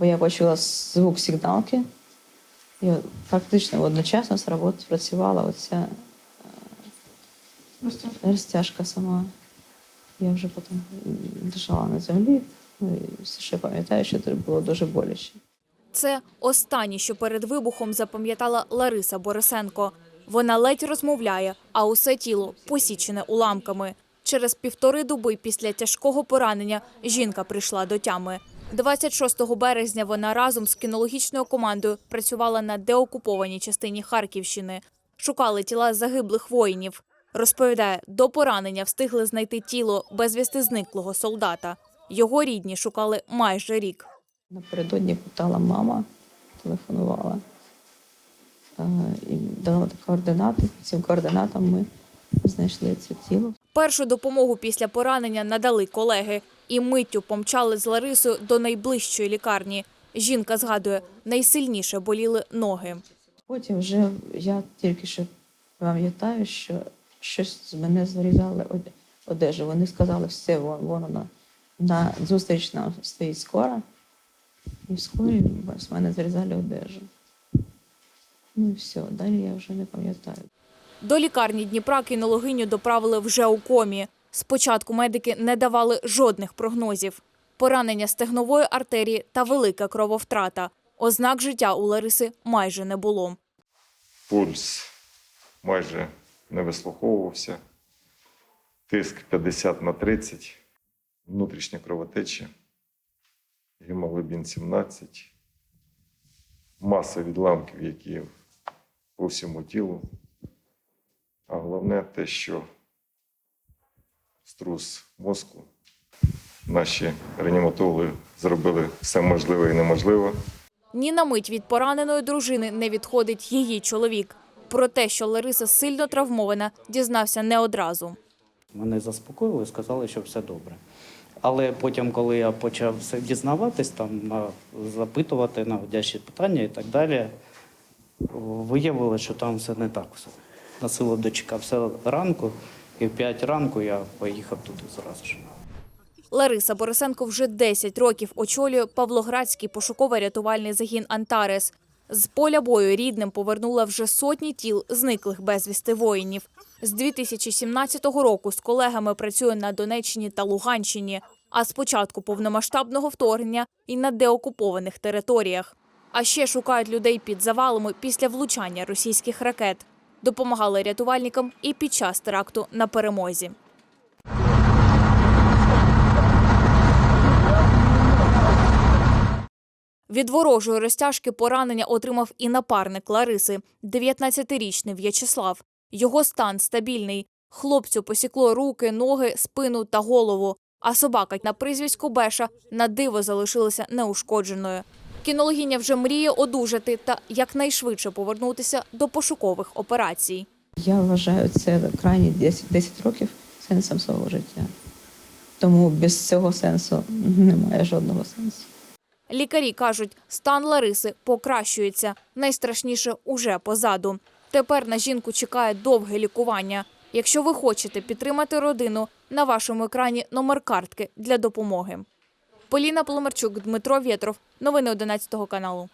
бо я почула звук сигналки, і фактично одночасно сработала, спрацювала оця розтяжка сама. Я вже потім лежала на землі, ну, і все ще пам'ятаю, що це було дуже боляче. Це останнє, що перед вибухом запам'ятала Лариса Борисенко. Вона ледь розмовляє, а усе тіло посічене уламками. Через півтори доби після тяжкого поранення жінка прийшла до тями. 26 березня вона разом з кінологічною командою працювала на деокупованій частині Харківщини. Шукали тіла загиблих воїнів. Розповідає, до поранення встигли знайти тіло безвісти зниклого солдата. Його рідні шукали майже рік. Напередодні питала мама, телефонувала е, і дала координати. Цим координатам ми знайшли це тіло. Першу допомогу після поранення надали колеги і миттю помчали з Ларисою до найближчої лікарні. Жінка згадує, найсильніше боліли ноги. Потім вже я тільки що пам'ятаю, що щось з мене зрізали одежу. Вони сказали, все, вон, вон вона на зустріч нам стоїть скора. І в з мене зрізали одежу. Ну і все, далі я вже не пам'ятаю. До лікарні Дніпра кінологиню доправили вже у комі. Спочатку медики не давали жодних прогнозів. Поранення стегнової артерії та велика крововтрата. Ознак життя у Лариси майже не було. Пульс майже не вислуховувався. Тиск 50 на 30, внутрішня кровотеча, гемоглобін 17, маса відламків, які по всьому тілу. А головне те, що струс мозку. Наші реаніматологи зробили все можливе і неможливе. Ні на мить від пораненої дружини не відходить її чоловік. Про те, що Лариса сильно травмована, дізнався не одразу. Мене заспокоїли, сказали, що все добре. Але потім, коли я почав все дізнаватись, там запитувати наводящі питання і так далі, виявилося, що там все не так все. На силу дочекався ранку, і в 5 ранку я поїхав туди зразу ж. Лариса Борисенко вже 10 років очолює Павлоградський пошуково-рятувальний загін «Антарес». З поля бою рідним повернула вже сотні тіл зниклих безвісти воїнів. З 2017 року з колегами працює на Донеччині та Луганщині, а з початку повномасштабного вторгнення і на деокупованих територіях. А ще шукають людей під завалами після влучання російських ракет. Допомагали рятувальникам і під час теракту на перемозі. Від ворожої розтяжки поранення отримав і напарник Лариси, 19-річний В'ячеслав. Його стан стабільний. Хлопцю посікло руки, ноги, спину та голову. А собака на прізвисько Беша на диво залишилася неушкодженою. Кінологиня вже мріє одужати та якнайшвидше повернутися до пошукових операцій. Я вважаю це крайні 10, 10 років сенсом свого життя. Тому без цього сенсу немає жодного сенсу. Лікарі кажуть, стан Лариси покращується. Найстрашніше уже позаду. Тепер на жінку чекає довге лікування. Якщо ви хочете підтримати родину, на вашому екрані номер картки для допомоги. Поліна Поломарчук, Дмитро Вєтров. Новини 11 каналу.